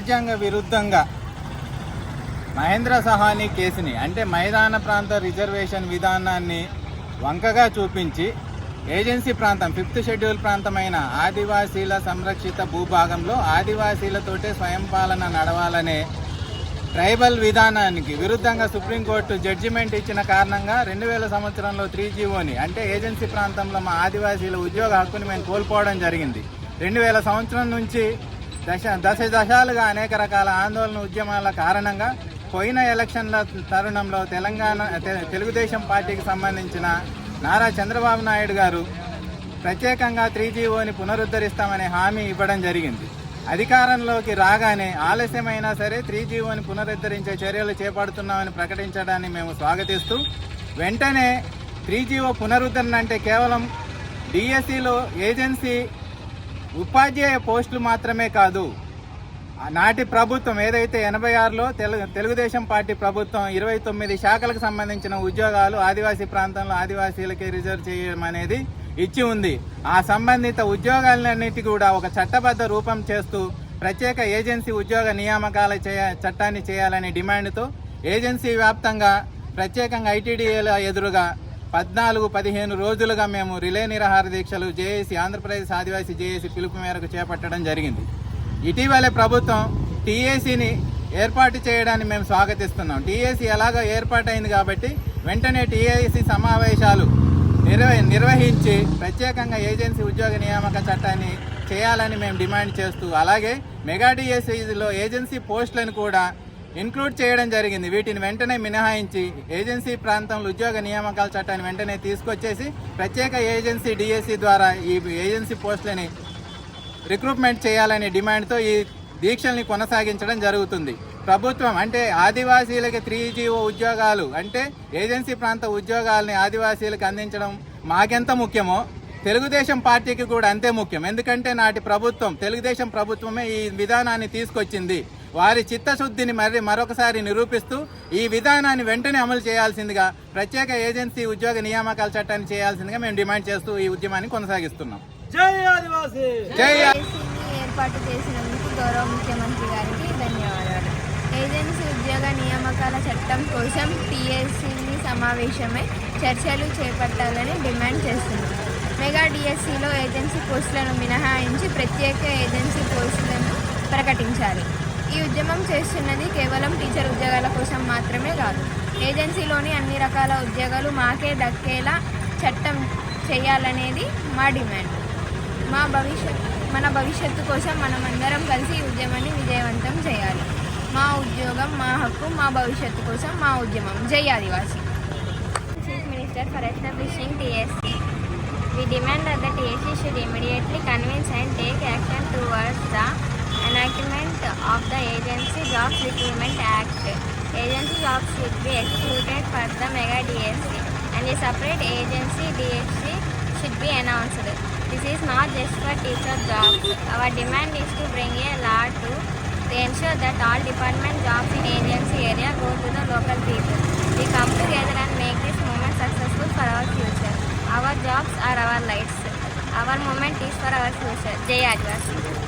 రాజ్యాంగ విరుద్ధంగా మహేంద్ర సహాని కేసుని అంటే మైదాన ప్రాంత రిజర్వేషన్ విధానాన్ని వంకగా చూపించి ఏజెన్సీ ప్రాంతం ఫిఫ్త్ షెడ్యూల్ ప్రాంతమైన ఆదివాసీల సంరక్షిత భూభాగంలో ఆదివాసీలతోటే స్వయం పాలన నడవాలనే ట్రైబల్ విధానానికి విరుద్ధంగా సుప్రీంకోర్టు జడ్జిమెంట్ ఇచ్చిన కారణంగా రెండు వేల సంవత్సరంలో త్రీ జీవోని అంటే ఏజెన్సీ ప్రాంతంలో మా ఆదివాసీల ఉద్యోగ హక్కుని మేము కోల్పోవడం జరిగింది. రెండు వేల సంవత్సరం నుంచి దశ దశ దశాలుగా అనేక రకాల ఆందోళన ఉద్యమాల కారణంగా పోయిన ఎలక్షన్ల తరుణంలో తెలంగాణ తె- తెలుగుదేశం పార్టీకి సంబంధించిన నారా చంద్రబాబు నాయుడు గారు ప్రత్యేకంగా త్రీ జీవోని పునరుద్ధరిస్తామనే హామీ ఇవ్వడం జరిగింది. అధికారంలోకి రాగానే ఆలస్యమైనా సరే త్రీ జీవోని పునరుద్ధరించే చర్యలు చేపడుతున్నామని ప్రకటించడాన్ని మేము స్వాగతిస్తూ వెంటనే త్రీ జీవో పునరుద్ధరణ అంటే కేవలం డిఎస్సిలో ఏజెన్సీ ఉపాధ్యాయ పోస్టులు మాత్రమే కాదు. నాటి ప్రభుత్వం ఏదైతే ఎనభై ఆరులో తెలు తెలుగుదేశం పార్టీ ప్రభుత్వం ఇరవై తొమ్మిది శాఖలకు సంబంధించిన ఉద్యోగాలు ఆదివాసీ ప్రాంతంలో ఆదివాసీలకి రిజర్వ్ చేయడం అనేది ఇచ్చి ఉంది. ఆ సంబంధిత ఉద్యోగాలన్నిటి కూడా ఒక చట్టబద్ధ రూపం చేస్తూ ప్రత్యేక ఏజెన్సీ ఉద్యోగ నియామకాల చేయ చట్టాన్ని చేయాలనే డిమాండ్తో ఏజెన్సీ వ్యాప్తంగా ప్రత్యేకంగా ఐటీడీఏల ఎదురుగా పద్నాలుగు పదిహేను రోజులుగా మేము రిలే నిరాహార దీక్షలు జేఏసీ ఆంధ్రప్రదేశ్ ఆదివాసీ జేఏసీ పిలుపు మేరకు చేపట్టడం జరిగింది. ఇటీవలే ప్రభుత్వం టీఏసీని ఏర్పాటు చేయడాన్ని మేము స్వాగతిస్తున్నాం. టీఏసీ ఎలాగో ఏర్పాటైంది కాబట్టి వెంటనే టీఏసీ సమావేశాలు నిర్వ నిర్వహించి ప్రత్యేకంగా ఏజెన్సీ ఉద్యోగ నియామక చట్టాన్ని చేయాలని మేము డిమాండ్ చేస్తూ అలాగే మెగా డిఎస్సీలో ఏజెన్సీ పోస్టులను కూడా ఇంక్లూడ్ చేయడం జరిగింది. వీటిని వెంటనే మినహాయించి ఏజెన్సీ ప్రాంతంలో ఉద్యోగ నియామకాల చట్టాన్ని వెంటనే తీసుకొచ్చేసి ప్రత్యేక ఏజెన్సీ డిఎస్సి ద్వారా ఈ ఏజెన్సీ పోస్టులని రిక్రూట్మెంట్ చేయాలనే డిమాండ్తో ఈ దీక్షల్ని కొనసాగించడం జరుగుతుంది. ప్రభుత్వం అంటే ఆదివాసీలకి త్రీ జీవో ఉద్యోగాలు అంటే ఏజెన్సీ ప్రాంత ఉద్యోగాలని ఆదివాసీలకు అందించడం మాకెంత ముఖ్యమో తెలుగుదేశం పార్టీకి కూడా అంతే ముఖ్యం. ఎందుకంటే నాటి ప్రభుత్వం తెలుగుదేశం ప్రభుత్వమే ఈ విధానాన్ని తీసుకొచ్చింది. వారి చిత్తశుద్ధిని మరి మరొకసారి నిరూపిస్తూ ఈ విధానాన్ని వెంటనే అమలు చేయాల్సిందిగా ప్రత్యేక ఏజెన్సీ ఉద్యోగ నియామకాల చట్టాన్ని చేయాల్సిందిగా మేము డిమాండ్ చేస్తూ ఈ ఉద్యమాన్ని కొనసాగిస్తున్నాం. జై ఆదివాసీ! జై ఏజెన్సీని ఏర్పాటు చేసినందుకు గౌరవ ముఖ్యమంత్రి గారికి ధన్యవాదాలు. ఏజెన్సీ ఉద్యోగ నియామకాల చట్టం కోసం టీఎస్సీని సమావేశమై చర్చలు చేపట్టాలని డిమాండ్ చేస్తుంది మెగా డిఎస్సిలో ఏజెన్సీ పోస్టులను మినహాయించి ప్రత్యేక ఏజెన్సీ పోస్టులను ప్రకటించాలి ఈ ఉద్యమం చేస్తున్నది కేవలం టీచర్ ఉద్యోగాల కోసం మాత్రమే కాదు. ఏజెన్సీలోని అన్ని రకాల ఉద్యోగాలు మాకే దక్కేలా చట్టం చేయాలనేది మా డిమాండ్. మా భవిష్యత్ మన భవిష్యత్తు కోసం మనం అందరం కలిసి ఈ ఉద్యమాన్ని విజయవంతం చేయాలి. మా ఉద్యోగం మా హక్కు మా భవిష్యత్తు కోసం మా ఉద్యమం. జై Adivasi. Chief minister for establishing TSC We demand that the TSC should immediately convince and take action towards of recruitment act agency of should be excluded for the mega DSC and a separate agency DSC should be announced this is not just for teacher job our demand is to bring a law to ensure that all department jobs in agency area go to the local people we come together and make this movement successful for our future our jobs are our life our movement is for our future जय आदिवासी